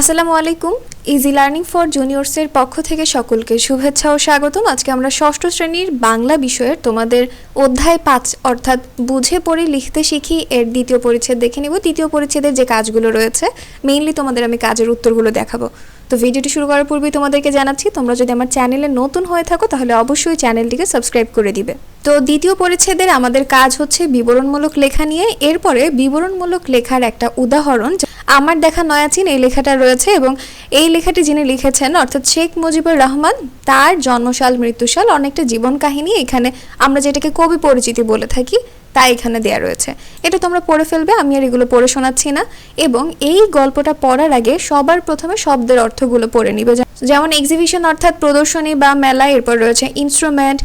আসসালামু আলাইকুম। Easy learning for জুনিয়র্সের পক্ষ থেকে সকলকে শুভেচ্ছা ও স্বাগতম। আজকে আমরা ষষ্ঠ শ্রেণির বাংলা বিষয়ের তোমাদের অধ্যায় পাঁচ অর্থাৎ বুঝে পড়ে লিখতে শিখি এর দ্বিতীয় পরিচ্ছেদ দেখে নিব। দ্বিতীয় পরিচ্ছেদের যে কাজগুলো রয়েছে মেইনলি তোমাদের আমি কাজের উত্তরগুলো দেখাবো। তো ভিডিওটি শুরু করার পূর্বেই তোমাদেরকে জানাচ্ছি, তোমরা যদি আমার চ্যানেলে নতুন হয়ে থাকো, তাহলে অবশ্যই চ্যানেলটিকে সাবস্ক্রাইব করে দিবে। তো দ্বিতীয় পরিচ্ছেদের আমাদের কাজ হচ্ছে বিবরণমূলক লেখা নিয়ে। এরপরে বিবরণমূলক লেখার একটা উদাহরণ আমার দেখা নয়াচিন এই লেখাটা রয়েছে এবং এই লেখাটি যিনি লিখেছেন, অর্থাৎ শেখ মুজিবুর রহমান, তার জন্মসাল, মৃত্যুসাল, অনেকটা জীবন কাহিনী এখানে আমরা যেটাকে কবি পরিচিতি বলে থাকি, তা এখানে দেয়া রয়েছে। এটা তোমরা পড়ে ফেলবে, আমি আর এগুলো পড়ে শোনাচ্ছি না। এবং এই গল্পটা পড়ার আগে সবার প্রথমে শব্দের অর্থগুলো পড়ে নিবে। যেমন এক্সিবিশন অর্থাৎ প্রদর্শনী বা মেলা, এরপর রয়েছে ইনস্ট্রুমেন্ট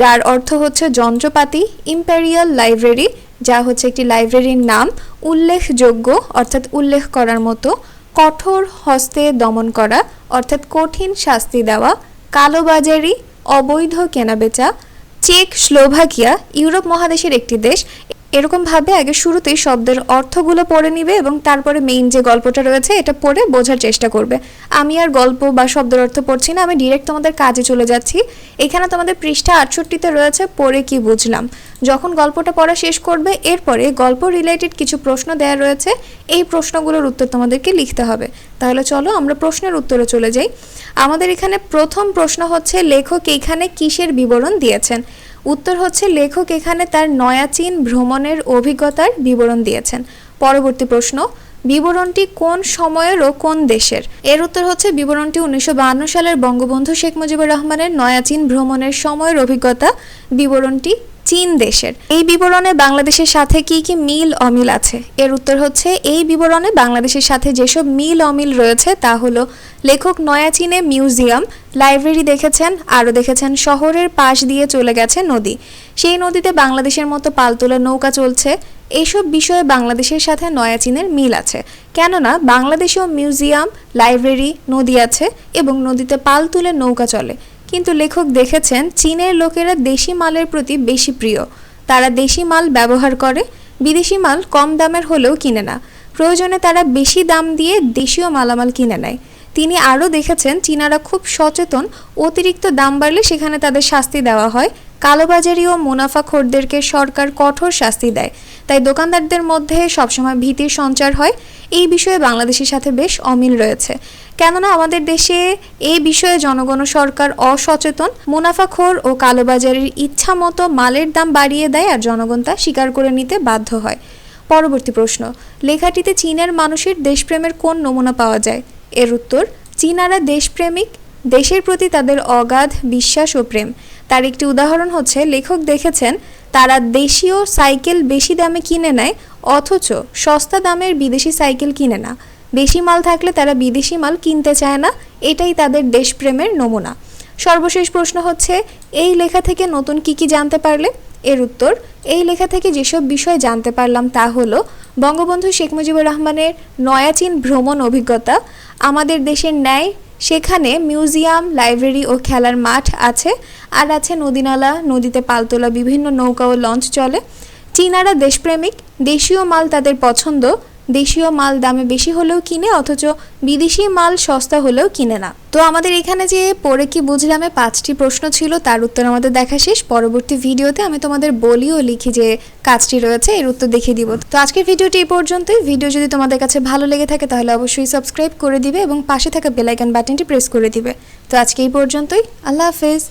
যার অর্থ হচ্ছে যন্ত্রপাতি ইম্পেরিয়াল লাইব্রেরি যা হচ্ছে একটি লাইব্রেরির নাম উল্লেখযোগ্য, অর্থাৎ উল্লেখ করার মতো, কঠোর হস্তে দমন করা, অর্থাৎ কঠিন শাস্তি দেওয়া, কালোবাজারি, অবৈধ কেনাবেচা, চেক স্লোভাকিয়া, ইউরোপ মহাদেশের একটি দেশ এরকমভাবে আগে শুরুতেই শব্দের অর্থগুলো পড়ে নিবে এবং তারপরে মেইন যে গল্পটা রয়েছে এটা পড়ে বোঝার চেষ্টা করবে। আমি আর গল্প বা শব্দের অর্থ পড়ছি না, আমি ডিরেক্ট তোমাদের কাজে চলে যাচ্ছি। এখানে তোমাদের পৃষ্ঠা আটষট্টিতে রয়েছে, পড়ে কি বুঝলাম। যখন গল্পটা পড়া শেষ করবে, এরপরে গল্প রিলেটেড কিছু প্রশ্ন দেওয়া রয়েছে, এই প্রশ্নগুলোর উত্তর তোমাদেরকে লিখতে হবে। তাহলে চলো আমরা প্রশ্নের উত্তরে চলে যাই। আমাদের এখানে প্রথম প্রশ্ন হচ্ছে, লেখক এখানে কিসের বিবরণ দিয়েছেন? উত্তর হচ্ছে, লেখক এখানে তার নয়া চীন ভ্রমণের অভিজ্ঞতার বিবরণ দিয়েছেন। পরবর্তী প্রশ্ন, বিবরণটি কোন সময়ের ও কোন দেশের? এর উত্তর হচ্ছে, বিবরণটি উনিশশো সালের বঙ্গবন্ধু শেখ মুজিবুর রহমানের নয়াচীন ভ্রমণের সময়ের অভিজ্ঞতা। বিবরণটি চীন দেশের। এই বিবরণে বাংলাদেশের সাথে কি কি মিল অমিল আছে? এর উত্তর হচ্ছে, এই বিবরণে বাংলাদেশের সাথে যেসব মিল অমিল রয়েছে তা হলো, লেখক নয়া চীনে মিউজিয়াম, লাইব্রেরি দেখেছেন, আরও দেখেছেন, শহরের পাশ দিয়ে চলে গেছে নদী। সেই নদীতে বাংলাদেশের মতো পালতোলা নৌকা চলছে। এইসব বিষয়ে বাংলাদেশের সাথে নয়া চীনের মিল আছে। কেননা, বাংলাদেশেও মিউজিয়াম, লাইব্রেরি, নদী আছে এবং নদীতে পাল তুলে নৌকা চলে। কিন্তু লেখক দেখেছেন, চীনের লোকেরা দেশি মালের প্রতি বেশি প্রিয়। তারা দেশি মাল ব্যবহার করে, বিদেশি মাল কম দামের হলেও কিনে না। প্রয়োজনে তারা বেশি দাম দিয়ে দেশীয় মালামাল কিনে নেয়। তিনি আরও দেখেছেন, চীনারা খুব সচেতন, অতিরিক্ত দাম বাড়লে সেখানে তাদের শাস্তি দেওয়া হয়। কালোবাজারি ও মুনাফাখোরদেরকে সরকার কঠোর শাস্তি দেয়। তাই দোকানদারদের মধ্যে সবসময় ভীতির সঞ্চার হয়। এই বিষয়ে বাংলাদেশের সাথে বেশ অমিল রয়েছে। কেননা আমাদের দেশে এই বিষয়ে জনগণ সরকার অসচেতন মুনাফাখোর ও কালোবাজারের ইচ্ছা মতো মালের দাম বাড়িয়ে দেয় আর জনগণ তা স্বীকার করে নিতে বাধ্য হয়। পরবর্তী প্রশ্ন, লেখাটিতে চীনের মানুষের দেশপ্রেমের কোন নমুনা পাওয়া যায়? এর উত্তর, চীনারা দেশপ্রেমিক, দেশের প্রতি তাদের অগাধ বিশ্বাস ও প্রেম। তার একটি উদাহরণ হচ্ছে, লেখক দেখেছেন তারা দেশীয় সাইকেল বেশি দামে কিনে নেয়, অথচ সস্তা দামের বিদেশি সাইকেল কিনে না। বেশি মাল থাকলে তারা বিদেশি মাল কিনতে চায় না, এটাই তাদের দেশপ্রেমের নমুনা। সর্বশেষ প্রশ্ন হচ্ছে, এই লেখা থেকে নতুন কি কি জানতে পারলে? এর উত্তর, এই লেখা থেকে যেসব বিষয় জানতে পারলাম তা হলো, বঙ্গবন্ধু শেখ মুজিবুর রহমানের নয়াচীন ভ্রমণ অভিজ্ঞতা, আমাদের দেশের ন্যায় সেখানে মিউজিয়াম, লাইব্রেরি ও খেলার মাঠ আছে। আর আছে নদীনালা, নদীতে পালতোলা বিভিন্ন নৌকা ও লঞ্চ চলে। চীনারা দেশপ্রেমিক, দেশীয় মাল তাদের পছন্দ। দেশীয় মাল দামে বেশি হলেও কিনে, অথচ বিদেশি মাল সস্তা হলেও কিনে না। তো আমাদের এখানে যে পড়ে কি বুঝলামে পাঁচটি প্রশ্ন ছিল, তার উত্তর আমাদের দেখা শেষ। পরবর্তী ভিডিওতে আমি তোমাদের বলিও লিখি যে কাজটি রয়েছে, এর উত্তর দেখিয়ে দিব। তো আজকের ভিডিওটি এই পর্যন্তই। ভিডিও যদি তোমাদের কাছে ভালো লেগে থাকে, তাহলে অবশ্যই সাবস্ক্রাইব করে দিবে এবং পাশে থাকা বেলাইকন বাটনটি প্রেস করে দিবে। তো আজকে এই পর্যন্তই। আল্লাহ হাফেজ।